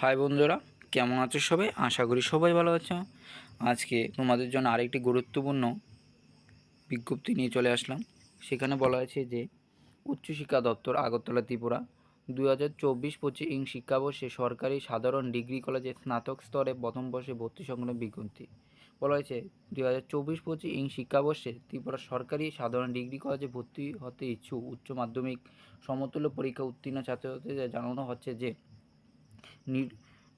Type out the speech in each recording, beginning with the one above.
High বন্ধুরা, কেমন আছো সবাই? আশা করি সবাই ভালো আছো। আজকে তোমাদের জন্য আরেকটি গুরুত্বপূর্ণ বিজ্ঞপ্তি নিয়ে চলে আসলাম। সেখানে বলা আছে যে, উচ্চশিক্ষা দপ্তর, আগরতলা, ত্রিপুরা দু হাজার চব্বিশ পঁচিশ ইং শিক্ষাবর্ষে সরকারি সাধারণ ডিগ্রি কলেজে স্নাতক স্তরে প্রথম বর্ষে ভর্তি সংক্রান্ত বিজ্ঞপ্তি। বলা হয়েছে, দুই হাজার চব্বিশ পঁচিশ ইং শিক্ষাবর্ষে ত্রিপুরা সরকারি সাধারণ ডিগ্রি কলেজে ভর্তি হতে ইচ্ছুক উচ্চ মাধ্যমিক সমতুল্য পরীক্ষা উত্তীর্ণ ছাত্রছাত্রীদের জানানো হচ্ছে যে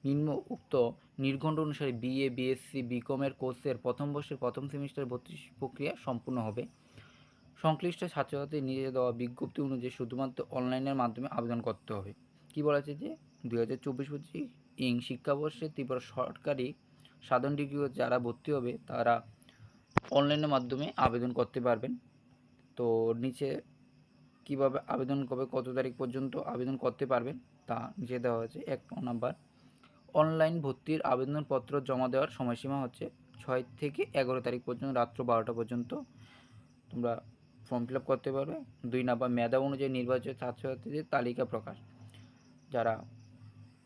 নিম্ন উক্ত নির্ঘণ্ট অনুসারে বিএ বিএসসি বিকমের কোর্সের প্রথম বর্ষের প্রথম সেমিস্টার ভর্তি প্রক্রিয়া সম্পূর্ণ হবে। সংশ্লিষ্ট ছাত্রছাত্রী নিজে দেওয়া বিজ্ঞপ্তি অনুযায়ী শুধুমাত্র অনলাইনের মাধ্যমে আবেদন করতে হবে। কি বলা আছে যে, দুই হাজার চব্বিশ পঁচিশ ইং শিক্ষাবর্ষে ত্রিপুরা সরকারি সাধারণ ডিগ্রি যারা ভর্তি হবে, তারা অনলাইনের মাধ্যমে আবেদন করতে পারবেন। তো নিচে কীভাবে আবেদন কবে, কত তারিখ পর্যন্ত আবেদন করতে পারবেন তা নিচে দেওয়া হয়েছে। এক নাম্বার, অনলাইন ভর্তির আবেদনপত্র জমা দেওয়ার সময়সীমা হচ্ছে ছয় থেকে এগারো তারিখ পর্যন্ত, রাত্র বারোটা পর্যন্ত। তোমরা ফর্ম ফিল করতে পারবে। দুই নাম্বার, মেধা অনুযায়ী নির্বাচিত ছাত্রছাত্রীদের তালিকা প্রকাশ। যারা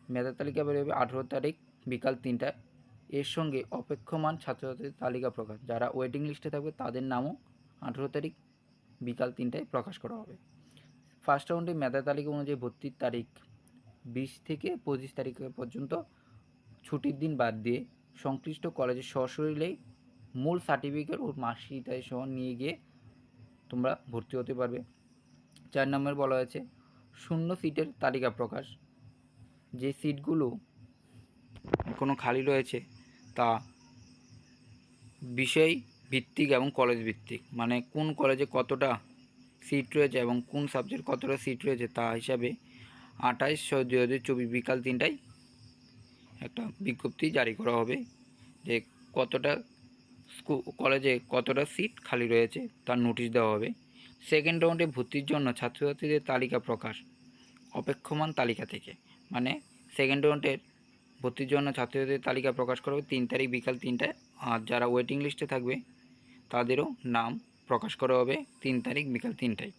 মেধা তালিকা বেরোবে আঠেরো তারিখ বিকাল তিনটায়, এর সঙ্গে অপেক্ষমান ছাত্রছাত্রীদের তালিকা প্রকাশ। যারা ওয়েটিং লিস্টে থাকবে, তাদের নামও আঠেরো তারিখ বিকাল তিনটায় প্রকাশ করা হবে। ফার্স্ট রাউন্ডে মেধা তালিকা অনুযায়ী ভর্তির তারিখ বিশ থেকে পঁচিশ তারিখ পর্যন্ত ছুটির দিন বাদ দিয়ে সংশ্লিষ্ট কলেজে সশরীরেই মূল সার্টিফিকেট ও মার্কশিট সহ নিয়ে গিয়ে তোমরা ভর্তি হতে পারবে। চার নম্বর বলা হয়েছে, শূন্য সিটের তালিকা প্রকাশ। যে সিটগুলো এখনও খালি রয়েছে তা বিষয় ভিত্তিক এবং কলেজ ভিত্তিক। মানে কোন কলেজে কতটা সিট রয়েছে এবং কোন সাবজেক্ট কতটা সিট রয়েছে তা হিসাবে আঠাইশ, ছয়, দুই হাজার চব্বিশ বিকাল তিনটায় একটা বিজ্ঞপ্তি জারি করা হবে যে কতটা কলেজে কতটা সিট খালি রয়েছে তার নোটিশ দেওয়া হবে। সেকেন্ড রাউন্ডে ভর্তির জন্য ছাত্রছাত্রীদের তালিকা প্রকাশ, অপেক্ষমান তালিকা থেকে। মানে সেকেন্ড রাউন্ডের ভর্তির জন্য ছাত্রছাত্রীদের তালিকা প্রকাশ করা হবে তিন তারিখ বিকাল তিনটায়। আর যারা ওয়েটিং লিস্টে থাকবে, তাদেরও নাম প্রকাশ করা হবে তিন তারিখ বিকাল তিনটায়।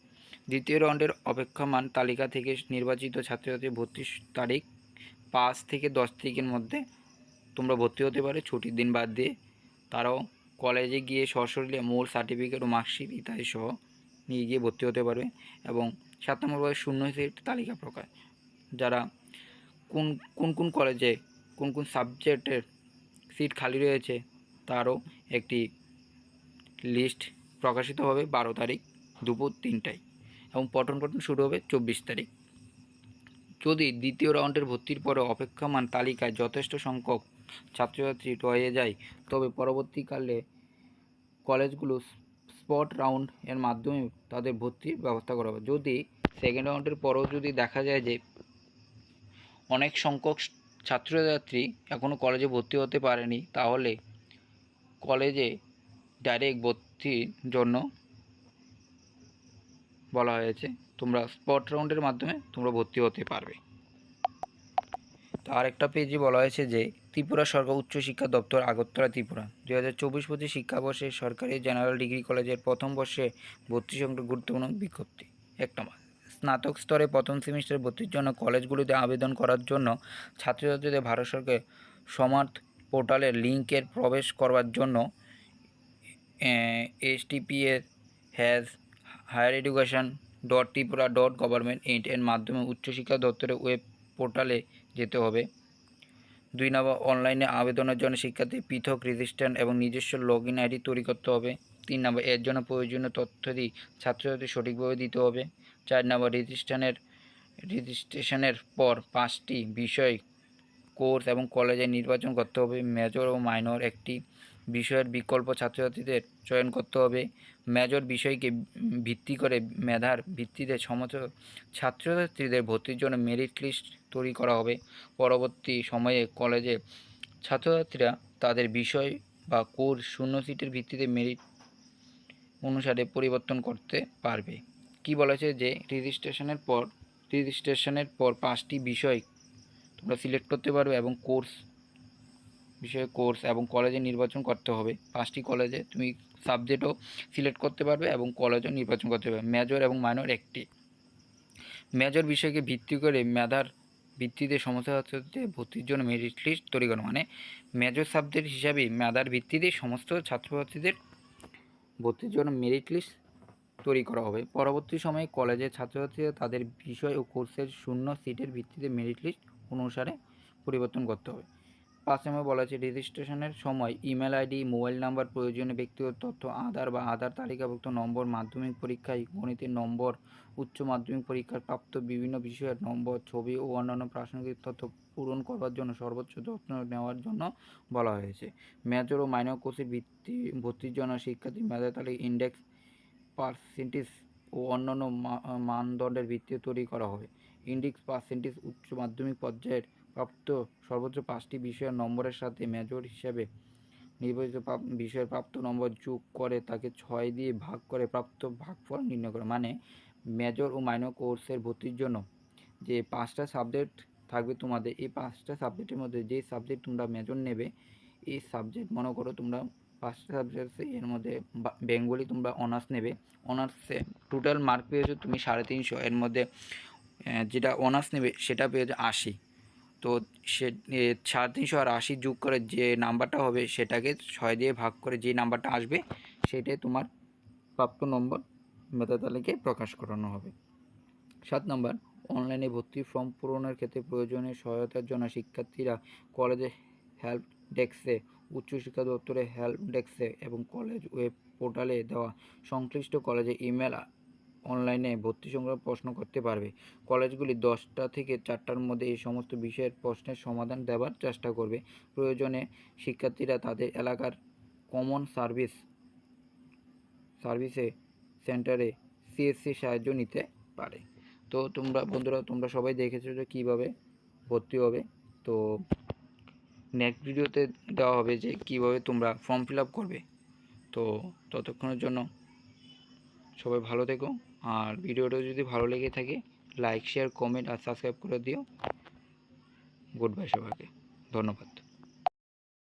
দ্বিতীয় রাউন্ডের অপেক্ষমান তালিকা থেকে নির্বাচিত ছাত্রছাত্রী ভর্তির তারিখ পাঁচ থেকে দশ তারিখের মধ্যে তোমরা ভর্তি হতে পারে। ছুটির দিন বাদ দিয়ে তারাও কলেজে গিয়ে সশরীরে মূল সার্টিফিকেট ও মার্কশিট ইত্যাদি সহ নিয়ে গিয়ে ভর্তি হতে পারবে এবং সাত নম্বর বয়স শূন্য সিট তালিকা প্রকাশ যারা কোন কোন কোন কলেজে, কোন কোন সাবজেক্টের সিট খালি রয়েছে তারও একটি লিস্ট প্রকাশিত হবে বারো তারিখ দুপুর তিনটায়। এবং পঠন পঠন শুরু হবে চব্বিশ তারিখ। যদি দ্বিতীয় রাউন্ডের ভর্তির পরে অপেক্ষমান তালিকায় যথেষ্ট সংখ্যক ছাত্রছাত্রী রয়ে যায়, তবে পরবর্তীকালে কলেজগুলো স্পট রাউন্ড এর মাধ্যমে তাদের ভর্তির ব্যবস্থা করা হবে। যদি সেকেন্ড রাউন্ডের পরেও যদি দেখা যায় যে অনেক সংখ্যক ছাত্রছাত্রী এখনও কলেজে ভর্তি হতে পারেনি, তাহলে কলেজে ডাইরেক্ট ভর্তির জন্য বলা হয়েছে, তোমরা স্পট রাউন্ডের মাধ্যমে তোমরা ভর্তি হতে পারবে। তো আরেকটা পেজে বলা হয়েছে যে, ত্রিপুরা সরকার উচ্চশিক্ষা দপ্তর আগরতলা ত্রিপুরা। দু হাজার চব্বিশ পঁচিশ শিক্ষাবর্ষে সরকারি জেনারেল ডিগ্রি কলেজের প্রথম বর্ষে ভর্তি সংক্রান্ত গুরুত্বপূর্ণ বিজ্ঞপ্তি। এক নম্বর, স্নাতক স্তরে প্রথম সেমিস্টার ভর্তির জন্য কলেজগুলিতে আবেদন করার জন্য ছাত্রছাত্রীদের ভারত সরকার সমার্থ পোর্টালের লিঙ্কের প্রবেশ করবার জন্য S STPA has higher education dot Tripura dot government int এর মাধ্যমে উচ্চশিক্ষা দপ্তরের ওয়েব পোর্টালে যেতে হবে। দুই নম্বর, অনলাইনে আবেদনের জন্য শিক্ষার্থী পৃথক রেজিস্ট্যান্ট এবং নিজস্ব লগ ইন আইডি তৈরি করতে হবে। তিন নম্বর, এর জন্য প্রয়োজনীয় তথ্যাদি ছাত্রছাত্রী সঠিকভাবে দিতে হবে। চার নম্বর, রেজিস্ট্রেশনের রেজিস্ট্রেশনের পর পাঁচটি বিষয় কোর্স এবং কলেজে নির্বাচন করতে হবে। মেজর ও মাইনর একটি বিষয়ের বিকল্প ছাত্রছাত্রীদের চয়ন করতে হবে। মেজর বিষয়কে ভিত্তি করে মেধার ভিত্তিতে সমস্ত ছাত্রছাত্রীদের ভর্তির জন্য মেরিট লিস্ট তৈরি করা হবে। পরবর্তী সময়ে কলেজে ছাত্রছাত্রীরা তাদের বিষয় বা কোর্স শূন্য সিটের ভিত্তিতে মেরিট অনুসারে পরিবর্তন করতে পারবে। কি বলেছে যে রেজিস্ট্রেশনের পর রেজিস্ট্রেশনের পর পাঁচটি বিষয় তোমরা সিলেক্ট করতে পারবে এবং কোর্স বিষয়ে কোর্স এবং কলেজে নির্বাচন করতে হবে। পাঁচটি কলেজে তুমি সাবজেক্টও সিলেক্ট করতে পারবে এবং কলেজও নির্বাচন করতে পারবে। মেজর এবং মাইনর একটি। মেজর বিষয়কে ভিত্তি করে মেধার ভিত্তিতে সমস্ত ছাত্রছাত্রীদের ভর্তির জন্য মেরিট লিস্ট তৈরি করা। মানে মেজর সাবজেক্ট হিসাবে মেধার ভিত্তিতে সমস্ত ছাত্রছাত্রীদের ভর্তির জন্য মেরিট লিস্ট তৈরি করা হবে। পরবর্তী সময়ে কলেজের ছাত্রছাত্রীরা তাদের বিষয় ও কোর্সের শূন্য সিটের ভিত্তিতে মেরিট লিস্ট অনুসারে পরিবর্তন করতে হবে। পাঁচ নম্বর বলা আছে রেজিস্ট্রেশনের সময় ইমেল আইডি মোবাইল নাম্বার প্রয়োজনীয় ব্যক্তিগত তথ্য, আধার বা আধার তালিকাভুক্ত নম্বর, মাধ্যমিক পরীক্ষায় গণিতের নম্বর, উচ্চ মাধ্যমিক পরীক্ষার প্রাপ্ত বিভিন্ন বিষয়ের নম্বর, ছবি ও অন্যান্য প্রাসঙ্গিক তথ্য পূরণ করবার জন্য সর্বোচ্চ যত্ন নেওয়ার জন্য বলা হয়েছে। মেজর ও মাইনর কোর্সের ভিত্তি, ভর্তির জন্য শিক্ষার্থী মেধা তালিকা ইন্ডেক্স পার্সেন্টেজ ও অন্যান্য মানদণ্ডের ভিত্তিতে তৈরি করা হবে। ইন্ডেক্স পার্সেন্টেজ উচ্চ মাধ্যমিক পর্যায়ের প্রাপ্ত সর্বোচ্চ পাঁচটি বিষয়ের নম্বরের সাথে মেজর হিসাবে নির্বাচিত বিষয়ের প্রাপ্ত নম্বর যোগ করে তাকে ছয় দিয়ে ভাগ করে প্রাপ্ত ভাগফল নির্ণয় করে। মানে মেজর ও মাইনর কোর্সের ভর্তির জন্য যে পাঁচটা সাবজেক্ট থাকবে তোমাদের, এই পাঁচটা সাবজেক্টের মধ্যে যে সাবজেক্ট তোমরা মেজর নেবে, এই সাবজেক্ট মনে করো তোমরা পাঁচটা সাবজেক্ট এর মধ্যে বেঙ্গলি তোমরা অনার্স নেবে। অনার্সে টোটাল মার্ক পেয়েছ তুমি সাড়ে তিনশো, এর মধ্যে যেটা অনার্স নেবে, সেটা পেয়েছ আশি। তো সে সাড়ে তিনশো আর আশি যোগ করে যে নাম্বারটা হবে, সেটাকে ছয় দিয়ে ভাগ করে যে নাম্বারটা আসবে, সেটাই তোমার প্রাপ্ত নম্বর মেধা তালিকায় প্রকাশ করানো হবে। সাত নম্বর, অনলাইনে ভর্তি ফর্ম পূরণের ক্ষেত্রে প্রয়োজনীয় সহায়তার জন্য শিক্ষার্থীরা কলেজে হেল্প ডেস্কে, উচ্চশিক্ষা দপ্তরে হেল্প ডেস্কে এবং কলেজ ওয়েব পোর্টালে দেওয়া সংশ্লিষ্ট কলেজে ইমেল অনলাইনে ভর্তি সংক্রান্ত প্রশ্ন করতে পারবে। কলেজগুলি দশটা থেকে চারটার মধ্যে এই সমস্ত বিষয়ের প্রশ্নের সমাধান দেওয়ার চেষ্টা করবে। প্রয়োজনে শিক্ষার্থীরা তাদের এলাকার কমন সার্ভিস সার্ভিসে সেন্টারে সিএসসি সাহায্য নিতে পারে। তো তোমরা, বন্ধুরা, তোমরা সবাই দেখেছ যে কীভাবে ভর্তি হবে। তো নেক্সট ভিডিওতে দেওয়া হবে যে কীভাবে তোমরা ফর্ম ফিল আপ করবে। তো ততক্ষণের জন্য সবাই ভালো থেকো। আর ভিডিওটা যদি ভালো লেগে থাকে লাইক শেয়ার কমেন্ট আর সাবস্ক্রাইব করে দিও। গুড বাই সবাইকে। ধন্যবাদ।